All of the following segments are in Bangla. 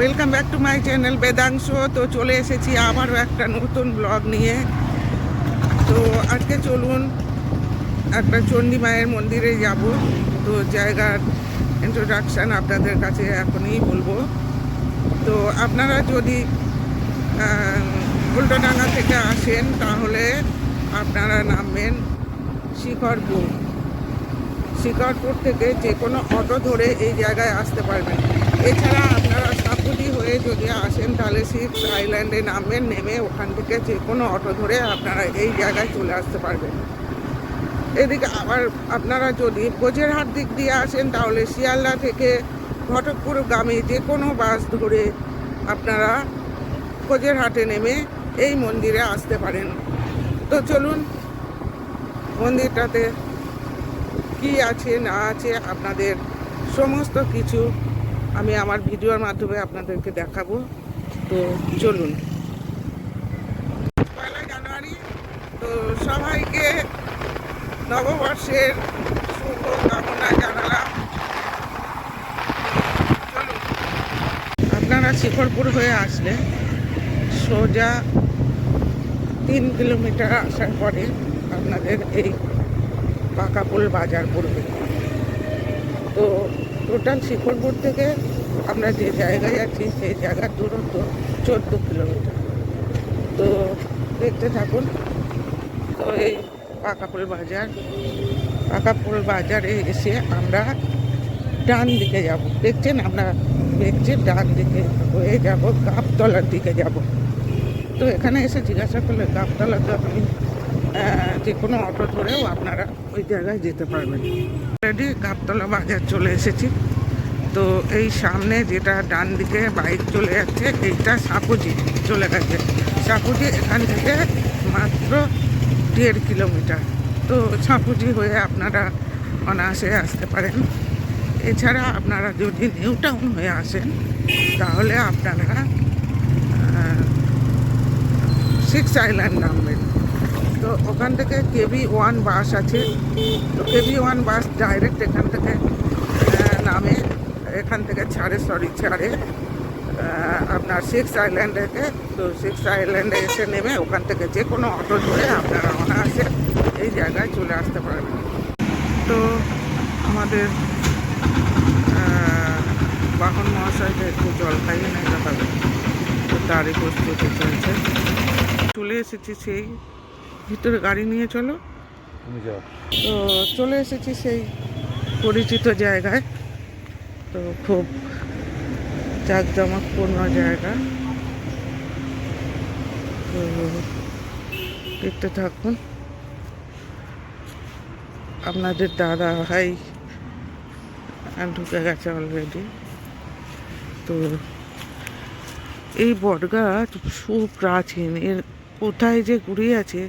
Welcome back to my channel Vedansh তো চলে এসেছি আবারও একটা নতুন ব্লগ নিয়ে। তো আজকে চলুন, একটা চণ্ডী মায়ের মন্দিরে যাব। তো জায়গার ইন্ট্রোডাকশান আপনাদের কাছে এখনই বলব। তো আপনারা যদি উল্টোডাঙ্গা থেকে আসেন, তাহলে আপনারা নামবেন শিখরপুর। শিকারপুর থেকে যে কোনো অটো ধরে এই জায়গায় আসতে পারবেন। এছাড়া আপনারা সাপুটি হয়ে যদি আসেন তাহলে সিক্স আইল্যান্ডে নামবেন নেমে ওখান থেকে যে কোনো অটো ধরে আপনারা এই জায়গায় চলে আসতে পারবেন। এদিকে আবার আপনারা যদি বোঝেরহাট দিক দিয়ে আসেন তাহলে শিয়ালদা থেকে ঘটকপুর ঘটকপুরগামী যে কোনো বাস ধরে আপনারা কোজেরহাটে নেমে এই মন্দিরে আসতে পারেন। তো চলুন, মন্দিরটাতে কি আছে না আছে আপনাদের সমস্ত কিছু আমি আমার ভিডিওর মাধ্যমে আপনাদেরকে দেখাবো। তো চলুন। পয়লা জানুয়ারি, তো সবাইকে নববর্ষের শুভ কামনা জানালাম আপনারা শিখরপুর হয়ে আসলে সোজা তিন কিলোমিটার আসার পরে আপনাদের এই পাকাপুল বাজার পড়বে। তো টোটাল শিখরপুর থেকে আমরা যে জায়গায় আছি, সেই জায়গার দূরত্ব চোদ্দ কিলোমিটার। তো দেখতে থাকুন, তো এই পাকাপুল বাজার। পাকাপুল বাজারে এসে আমরা ডান দিকে যাব। দেখছেন, আমরা দেখছি ডান দিকে হয়ে যাব, গাবতলার দিকে যাব। তো এখানে এসে জিজ্ঞাসা করলে গাবতলা তো আপনি যে কোনো অটো ধরেও আপনারা ওই জায়গায় যেতে পারবেন। অলরেডি গাবতলা বাজার চলে এসেছি। তো এই সামনে যেটা ডান দিকে বাইক চলে যাচ্ছে, এইটা সাপুজি চলে গেছে। সাপুজি এখান থেকে মাত্র দেড় কিলোমিটার। তো সাপুজি হয়ে আপনারা অনায়াসে আসতে পারেন। এছাড়া আপনারা যদি নিউ টাউন হয়ে আসেন, তাহলে আপনারা সিক্স আইল্যান্ড নামবেন। তো ওখান থেকে কেবি ওয়ান বাস আছে। তো কেবি ওয়ান বাস ডাইরেক্ট এখান থেকে নামে। এখান থেকে ছাড়ে সরি ছাড়ে। আপনার সিক্স আইল্যান্ডেতে তো সিক্স আইল্যান্ডে এসে নেমে ওখান থেকে যে কোনো অটো ধরে আপনারা অনায়াসে এই জায়গায় চলে আসতে পারবেন। তো আমাদের বাহন মহাশয়কে একটু জল খাইয়ে নিতে হবে। তো তারই প্রস্তুতি চলছে। চলে এসেছি সেই ভিতরে গাড়ি নিয়ে চলো। তো চলে এসেছি সেই পরিচিত জায়গায়। তো খুব জাঁকজমকপূর্ণ জায়গা। তো দেখতে থাকুন। আপনাদের দাদা ভাই ঢুকে গেছে অলরেডি তো এই বটগাছ সুপ্রাচীন এর কোথায় যে ঘুরিয়ে আছে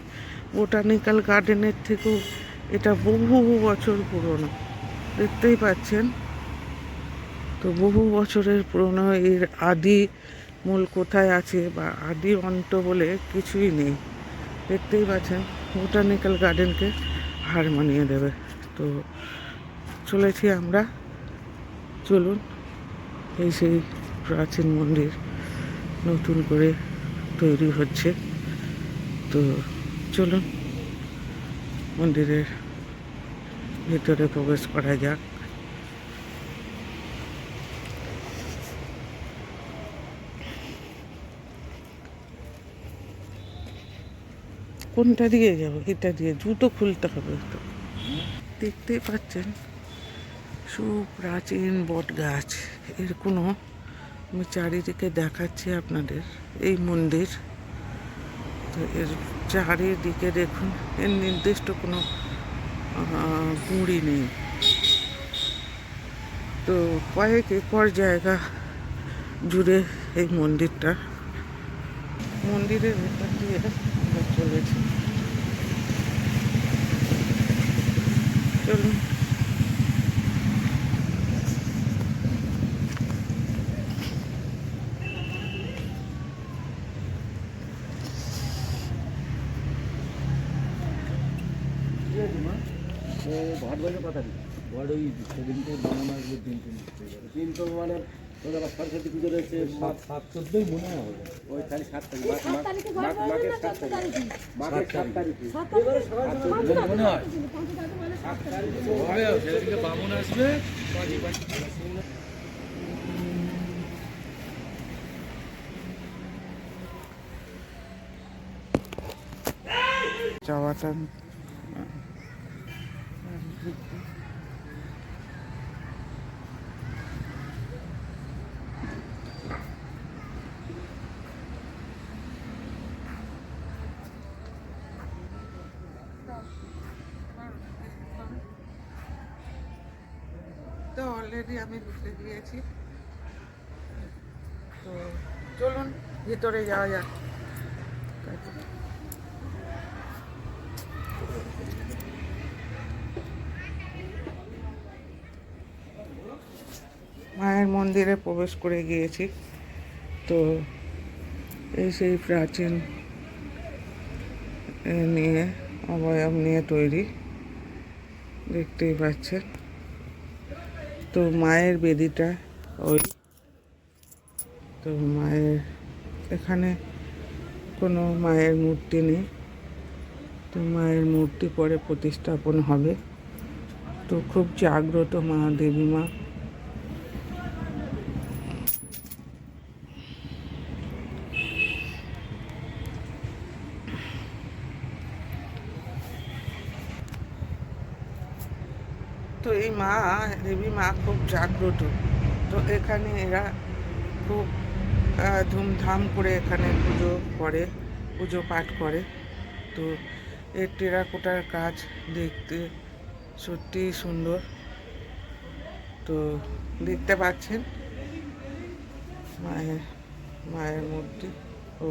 বোটানিক্যাল গার্ডেনের থেকেও এটা বহু বছর পুরনো। দেখতেই পাচ্ছেন? তো বহু বছরের পুরনো এর আদি মূল কোথায় আছে বা আদি অন্ত বলে কিছুই নেই। দেখতেই পাচ্ছেন? বোটানিক্যাল গার্ডেনকে হার মানিয়ে দেবে। তো চলেছি আমরা। চলুন, এই সেই প্রাচীন মন্দির নতুন করে তৈরি হচ্ছে। তো চলুন মন্দিরের ভিতরে প্রবেশ করা যাক। কোনটা দিয়ে যাব? এটা দিয়ে। জুতো খুলতে হবে তো। দেখতেই পাচ্ছেন, সুপ্রাচীন বট গাছ। এর কোনো আমি চারিদিকে দেখাচ্ছি আপনাদের। এই মন্দির, তো এর চারিদিকে দেখুন, এর নির্দিষ্ট কোনো গুঁড়ি নেই। তো কয়েক একর জায়গা জুড়ে এই মন্দিরটা। মন্দিরের ভেতর দিয়ে আমরা চলেছি। চলুন। ভাট বাজে কথা দিই ভাট ওই সেদিনকে বানানো আসবে তিন তিন তিন তো মানে তোদের আবার সরস্বতী পুজো রয়েছে সাত সাত চোদ্দই মনে হবে ওই তারিখ সাত তারিখ সাত তারিখে ঘর সাত তারিখ। মাঘের সাত তারিখে। মনে হয়। সাত তারিখে। বামুন আসবে বাজি অলরেডি আমি ঢুকে গিয়েছি তো চলুন, ভিতরে যাওয়া যাক। মায়ের মন্দিরে প্রবেশ করে গিয়েছি। তো এই সেই প্রাচীন নিয়ে, অবয়ব নিয়ে তৈরি। দেখতেই পাচ্ছেন। তো মায়ের বেদিটা, ওই তো মায়ের, এখানে কোনো মায়ের মূর্তি নেই। তো মায়ের মূর্তি পরে প্রতিস্থাপন হবে। তো খুব জাগ্রত মা, দেবী মা। তো এই মা, দেবী মা খুব জাগ্রত। তো এখানে এরা খুব ধুমধাম করে এখানে পুজো করে, পুজো পাঠ করে। তো এর টেরাকোটার কাজ দেখতে সত্যিই সুন্দর। তো দেখতে পাচ্ছেন? মায়ের মায়ের মূর্তি। ও,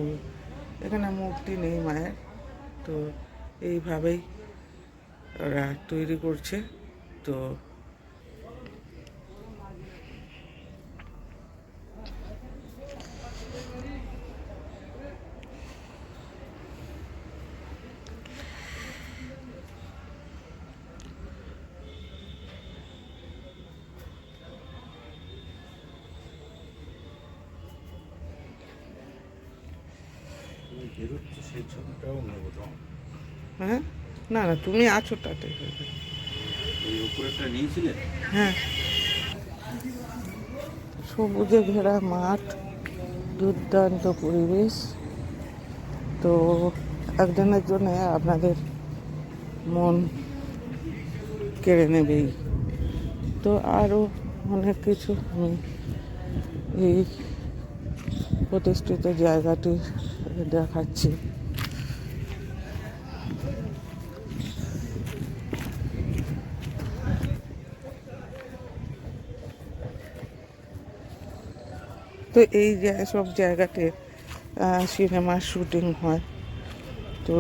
এখানে মূর্তি নেই মায়ের। তো এইভাবেই ওরা তৈরি করছে। তো সেই ছবিটাও নেব হ্যাঁ? না না তুমি আছো তাতে। হ্যাঁ। সবুজে ঘেরা মাঠ, দুর্দান্ত পরিবেশ। তো একজনের জন্য আপনাদের মন কেড়ে নেবেই। তো আরও অনেক কিছু আমি এই প্রতিষ্ঠিত জায়গাটি দেখাচ্ছি। তো এই সব জায়গাতে সিনেমার শুটিং হয়। তো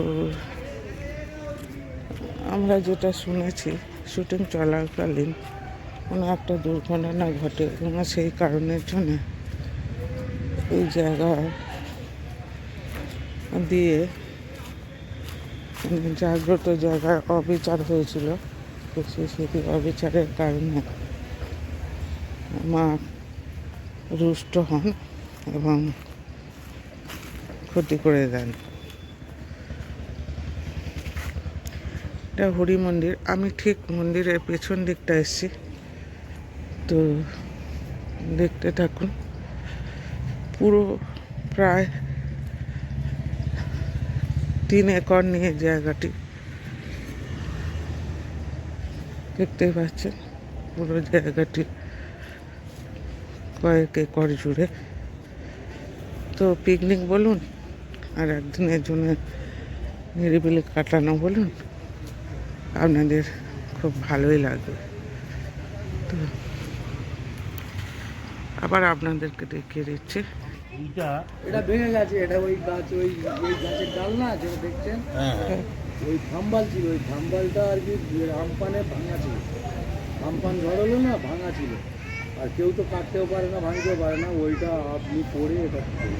আমরা যেটা শুনেছি, শুটিং চলাকালীন কোনো একটা দুর্ঘটনা ঘটে এবং সেই কারণের জন্য এই জায়গা দিয়ে মানে জাগ্রত জায়গার অবিচার হয়েছিল। তো সেই অবিচারের কারণে মা রুষ্ট হন এবং ক্ষতি করে দেন। এটা হরি মন্দির। আমি ঠিক মন্দিরের পেছন দিকটা এসেছি। তো দেখতে থাকুন। পুরো প্রায় তিন একর নিয়ে জায়গাটি। দেখতেই পাচ্ছেন পুরো জায়গাটি। কয়েক একর জুড়ে। তো পিকনিক বলুন আর একদিনের জন্য নিরিবিলি কাটানো বলুন আপনাদের খুব ভালোই লাগবে। তো আবার আপনাদেরকে দেখিয়ে দিচ্ছি। এটা ভেঙে গেছে এটা ওই গাছ ওই ওই গাছের ডাল না যেটা দেখছেন? হ্যাঁ। ওই থাম্বাল ছিল ওই থাম্বালটা আর কি আমপানে ভাঙা ছিল। আমপান ঝড় হলো না ভাঙা ছিল। আর কেউ তো কাটতেও পারে না ভাঙতেও পারে না ওইটা আপনি পরে এটা করলেন।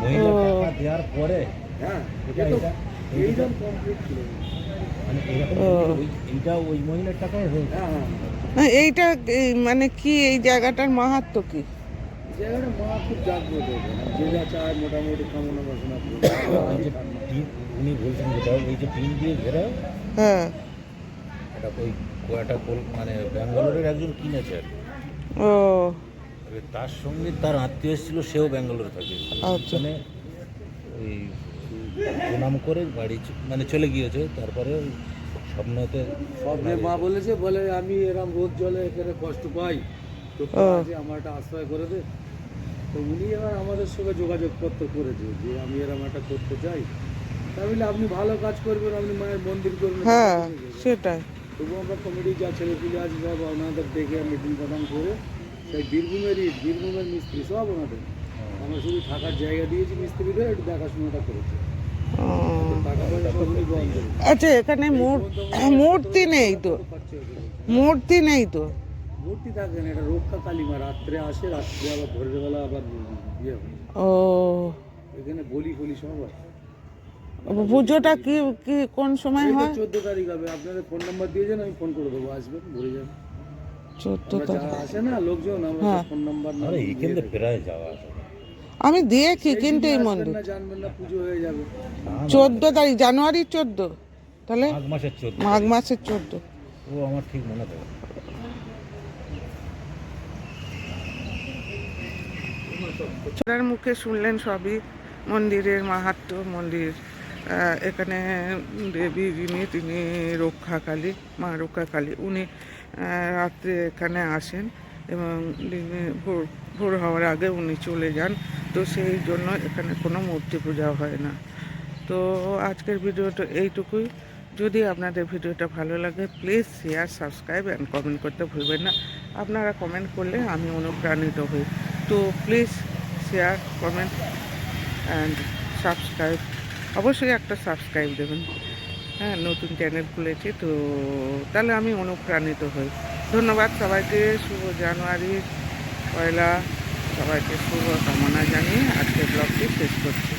মহিলা টাকা দেওয়ার পরে হ্যাঁ এটা এইরকম কমপ্লিট ছিল মানে এরকম ওই এইটা ওই মহিলার টাকায় হয়েছে হ্যাঁ হ্যাঁ না এইটা এই মানে কি এই জায়গাটার মাহাত্ম কি জায়গাটা মা খুব জাগ্রত এখানে। যে যা চায় মোটামুটি কামনা বাসনা করে। এই উনি বলছেন যেটা এই যে টিন দিয়ে ঘেরা হ্যাঁ এটা ওই একটা কোল- মানে ব্যাঙ্গালোরের একজন কিনেছে আর কি। ও। তার সঙ্গে তার আত্মীয় এসেছিল সেও ব্যাঙ্গালোরে থাকে। আচ্ছা। মানে ওই প্রণাম করে বাড়ি মানে চলে গিয়েছে তারপরে ওই স্বপ্নতে স্বপ্নে মা বলেছে বলে আমি এরম রোদ জলে এখানে কষ্ট পাই তো আমার একটা আশ্রয় করে দে। তো উনি এবার আমাদের সঙ্গে যোগাযোগ করতে করেছে যে আমি এরম একটা করতে চাই। তা বলে আপনি ভালো কাজ করবেন আপনি মায়ের মন্দির করবেন। হ্যাঁ সেটাই। তবু আমরা কমিটি যা ছেলেপুলে আছে সব ওনাদের ডেকে মিটিং ফাটাং করে সেই বীরভূমেরই বীরভূমের মিস্ত্রি সব ওনাদের। আমরা শুধু থাকার জায়গা দিয়েছি মিস্ত্রিদের একটু দেখাশোনাটা করেছে। আচ্ছা এখানে মূর্তি নেই তো? মূর্তি নেই তো? মূর্তি থাকে না এটা রক্ষা কালিমা রাত্রে আসে রাত্রে আবার ভোরের বেলা আবার ইয়ে ও। এখানে বলি ফলি সব আছে। পুজোটা কি কি কোন সময় হয়? চোদ্দ তারিখ হবে। আপনাদের ফোন নাম্বার দিয়ে যান আমি ফোন করে দেবো আসবেন ঘুরে যাবেন চোদ্দ তারিখ। আসে না লোকজন আমরা। ফোন নাম্বার আরে এখান থেকে প্রায় যাওয়া আমি দিয়েছি কিন্তু এই মন্দির। জানবেন না পুজো হয়ে যাবে। চোদ্দ তারিখ জানুয়ারি চোদ্দ। তাহলে মাঘ মাসের চোদ্দ মাঘ মাসের চোদ্দ। ও আমার ঠিক মনে থাকে ছোটার মুখে শুনলেন সবই মন্দিরের মাহাত্ম্য মন্দির এখানে দেবী যিনি, তিনি রক্ষাকালী, মা রক্ষাকালী। উনি রাত্রে এখানে আসেন এবং দিনে ভোর ভোর হওয়ার আগে উনি চলে যান। তো সেই জন্য এখানে কোনো মূর্তি পূজা হয় না। তো আজকের ভিডিওটা এইটুকুই। যদি আপনাদের ভিডিওটা ভালো লাগে please share subscribe and comment করতে ভুলবেন না। আপনারা কমেন্ট করলে আমি অনুপ্রাণিত হই। তো please share comment and subscribe অবশ্যই একটা সাবস্ক্রাইব দেবেন। হ্যাঁ নতুন চ্যানেল খুলেছি তো, তাহলে আমি অনুপ্রাণিত হই। ধন্যবাদ সবাইকে, শুভ জানুয়ারি। পয়লা, সবাইকে শুভ কামনা জানিয়ে আজকের